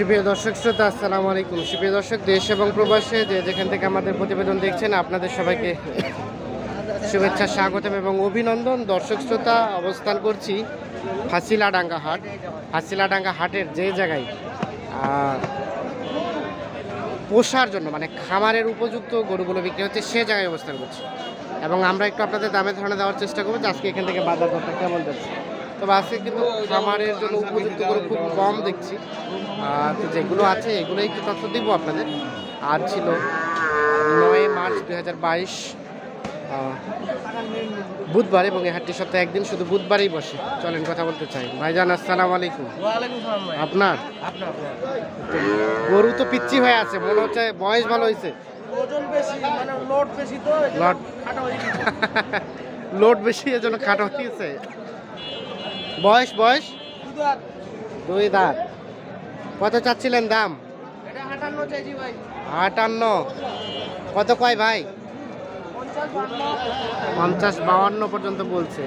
সুপ্রিয় দর্শক শ্রোতা, আসসালামু আলাইকুম। সুপ্রিয় দর্শক, দেশ এবং প্রবাসে যে যেখান থেকে আমাদের প্রতিবেদন দেখছেন, আপনাদের সবাইকে শুভেচ্ছা, স্বাগতম এবং অভিনন্দন। দর্শক শ্রোতা, অবস্থান করছি হাসিলাডাঙ্গা হাট। হাসিলাডাঙ্গা হাটের যে জায়গায় পোষার জন্য মানে খামারের উপযুক্ত গরুগুলো বিক্রি হচ্ছে, সে জায়গায় অবস্থান করছি। এবং আমরা একটু আপনাদের দামে ধারণা দেওয়ার চেষ্টা করব যে আজকে এখান থেকে বাজার দরটা কেমন যাচ্ছে। তবে আজকে কিন্তু খামারের জন্য উপযুক্ত গরু খুব কম দেখছি। আর তো যেগুলো আছে এগুলোই একটু তথ্য দিব আপনাদের। আর ছিল নয় মার্চ দুই হাজার বাইশ বুধবার এবং এই হাটটি সপ্তাহে একদিন শুধু বুধবারই বসে। চলেন কথা বলতে চাই। ভাইজান আসসালাম আলাইকুম। আপনার। গরু তো পিচ্ছি হয়ে আছে মনে হচ্ছে বয়স ভালো হয়েছে। লোড বেশি এজন্য লোড। খাটো গেছে। লোড বেশি এর জন্য খাটো হয়েছে বয়স বয়স? দুই দাঁত। কত চাচ্ছিলেন দাম? আটান্ন কত কয় ভাই? পঞ্চাশ বাউান্ন পর্যন্ত বলছে।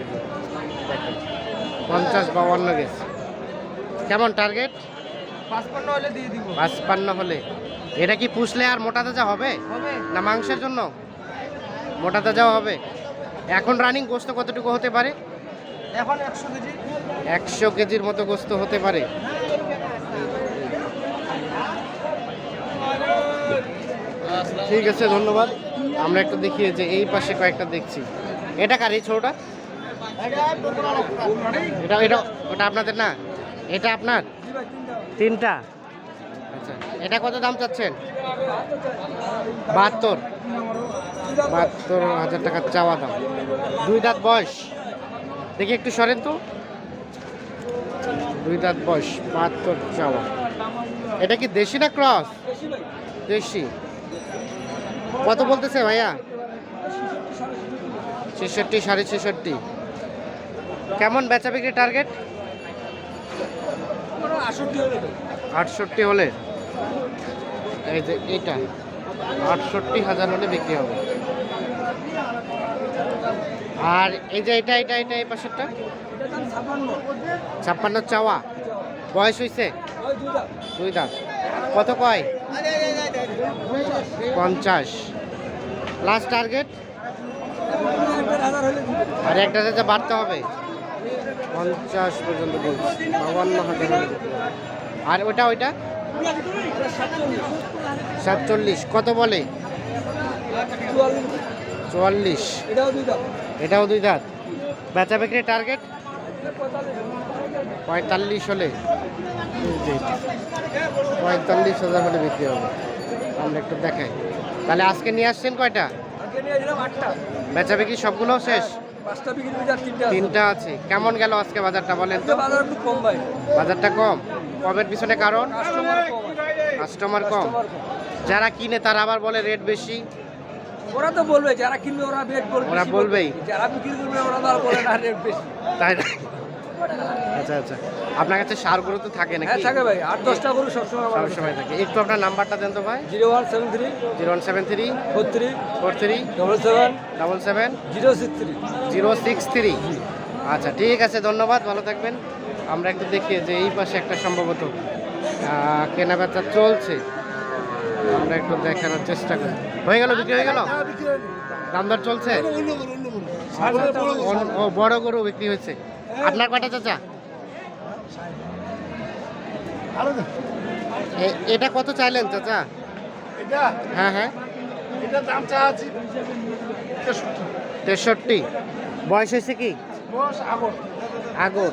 পঞ্চাশ বাউান্ন গেছে। কেমন টার্গেট পাঁচপান্ন হলে দিয়ে দিব। পাঁচপান্ন হলে। এটা কি পুষলে আর মোটা তাজা হবে? হবে। না মাংসের জন্য? মোটা তাজাও হবে। এখন রানিং গোস্ত কতটুকু হতে পারে? এখন একশো কেজি। একশো কেজির মতো গোস্ত হতে পারে। ঠিক আছে, ধন্যবাদ। আমরা একটু দেখি যে এই পাশে কয়েকটা দেখছি। এটা কার? এই ছোটটা? এটা এটা, ওটা আপনাদের না? এটা আপনার? তিনটা। আচ্ছা এটা কত দাম চাচ্ছেন? বাহাত্তর। বাহাত্তর হাজার টাকা চাওয়া দাম। দুই দাঁত বয়স। দেখি একটু সরেন তো। দুই দাঁত বয়স, বাহাত্তর চাওয়া। এটা কি দেশি না ক্রস? দেশি। কত বলতেছে ভাইয়া? ছেষট্টি, সাড়ে ছেষট্টি। কেমন বেচা বিক্রি টার্গেট আটষট্টি হলে। এই যে এটা, আটষট্টি হাজার হলে বিক্রি হবে। আর এই যে এটা এটা এটা এই পাশেরটা? ছাপ্পান্ন চাওয়া। বয়স হয়েছে দুই দাঁত। কত কয়? পঞ্চাশ। লাস্ট টার্গেট আর একটা যাতে বাড়তে হবে। পঞ্চাশ পর্যন্ত। আর ওটা, ওইটা? সাতচল্লিশ। কত বলে? চুয়াল্লিশ। এটাও দুই দাঁত। বেচা বিক্রি টার্গেট পঁয়তাল্লিশ হলে। পঁয়তাল্লিশ হাজার হলে বিক্রি হবে। আমরা একটু দেখাই। তাহলে আজকে নিয়ে আসছেন কয়টা? বেচা বিক্রি সবগুলো শেষ? তিনটা আছে। কেমন গেল আজকে বাজারটা বলেন তো? বাজারটা কম? কমের পিছনে কারণ? কাস্টমার কম। কাস্টমার যারা কিনে তারা আবার বলে রেট বেশি? ওরা তো বলবে যারা কিনবে ওরা রেট বলবে ওরা বলবেই। যারা বিক্রি করবে ওরা তো আর বলে না রেট বেশি। তাই না? আচ্ছা আচ্ছা। আপনার কাছে সারগুলো তো থাকে হ্যাঁ থাকে ভাই। আট দশটা করে সবসময় আমার সব সময় থাকে। একটু আপনার নাম্বারটা দেন তো ভাই। Zero one seven three zero one seven three four three four three double seven double seven zero six three zero six three. আচ্ছা ঠিক আছে ধন্যবাদ ভালো থাকবেন। আমরা একটু দেখি যে এই পাশে একটা সম্ভবত কেনাবেচা চলছে। আমরা একটু দেখানোর চেষ্টা করি। হয়ে গেল বিক্রি হয়ে গেল? দাম দর চলছে? অন- বড় গরু বিক্রি হয়েছে। আপনার কয়টা চাচা? এ- এটা কত চাইলেন চাচা? হ্যাঁ হ্যাঁ। তেষট্টি। বয়স হয়েছে কি? আগর।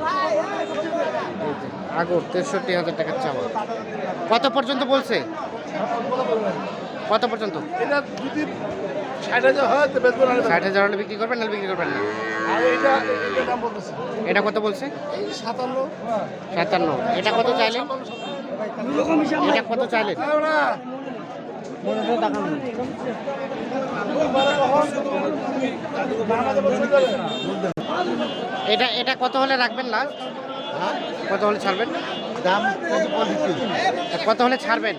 আগর। তেষট্টি হাজার টাকার চাওয়া। কত পর্যন্ত বলছে? কত পর্যন্ত ষাট হাজার হয় তো বেচবো না ষাট হাজার হলে বিক্রি করবেন না বিক্রি করবেন না? আর এটা এটা দাম বলতেছে। এটা কত বলছে? সাতান্ন। সাতান্ন। এটা কত চাইলেন এটা কত চাইলেন এটা এটা কত হলে রাখবেন লাস্ট কত হলে ছাড়বেন? দাম কত হলে ছাড়বেন?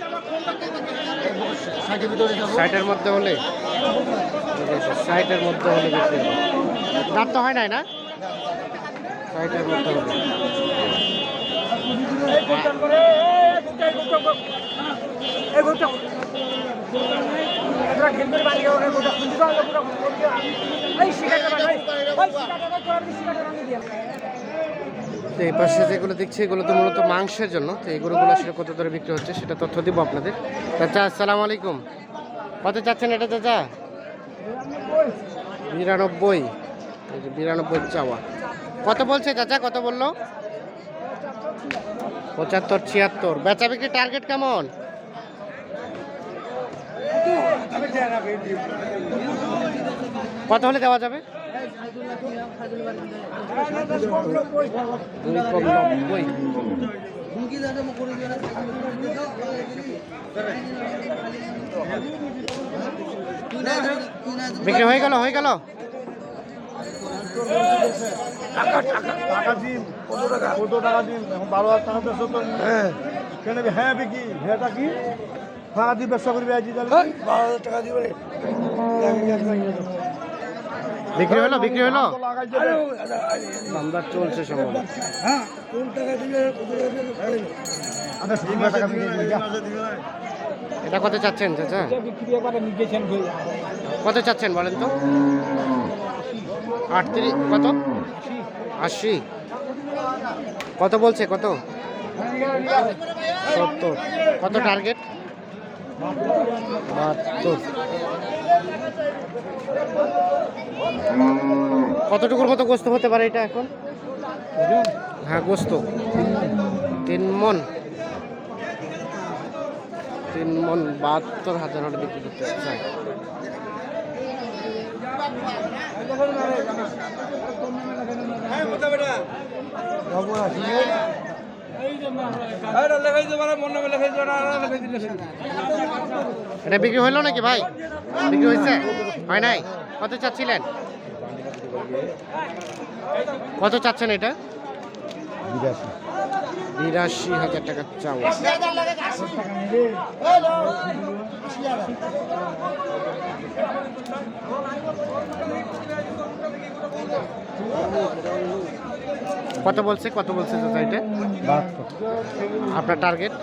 ষাটের মধ্যে হলে? ষাটের মধ্যে হলে বিক্রি দাঁত তো হয় নাই না? ষাটের মধ্যে হলে এই পাশে যেগুলো দেখছি, এগুলো তো মূলত মাংসের জন্য। তো এই গরুগুলো আসলে কত দরে বিক্রি হচ্ছে, সেটা তথ্য দিব আপনাদের। চাচা, আসসালামু আলাইকুম। কত চাচ্ছেন এটা, চাচা? বিরানব্বই। বিরানব্বই চাওয়া। কত বলছে চাচা? কত বলল? পঁচাত্তর, ছিয়াত্তর। বেচা বিক্রি টার্গেট কেমন? কত হলে দেওয়া যাবে? বিক্রি হয়ে গেল হয়ে গেল। টাকা টাকা টাকা দিন কত টাকা? কত টাকা দিন? এখন বারো হাজার টাকা তো। হ্যাঁ। কেন হ্যাঁ বিকি? হ্যাঁটা কি? টাকা দিয়ে ব্যবসা করবি আজ তাহলে বারো হাজার টাকা দিবে। বিক্রি হলো হলো। চলছে হ্যাঁ কোন টাকা দিবে কত টাকা দিবে? আচ্ছা টাকা দিবে এটা কত চাচ্ছেন, চাচা? কত চাচ্ছেন বলেন তো? আটত্রিশ, কত? আশি। কত বলছে, কত? সত্তর। কত টার্গেট কতটুকুর মতো গোস্ত হতে পারে এটা এখন? হ্যাঁ গোস্ত। তিন মন। তিন মন বাহাত্তর হাজার হলে বিক্রি করতে চাই এটা বিক্রি হইল নাকি ভাই? বিক্রি হয়েছে হয় নাই? কত চাচ্ছিলেন? কত চাচ্ছেন এটা? হাজার টাকা চাও কত বলছে? কত বলছে এটা আপনার টার্গেট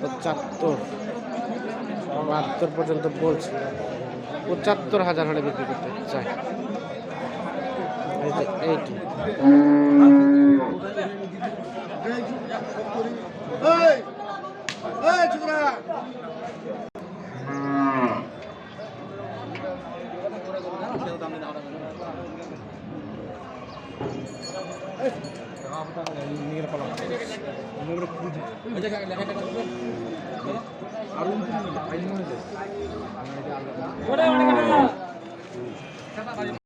পঁচাত্তর। বাহাত্তর পর্যন্ত বলছে। পঁচাত্তর হাজার হলে বিক্রি করতে চাই এই আর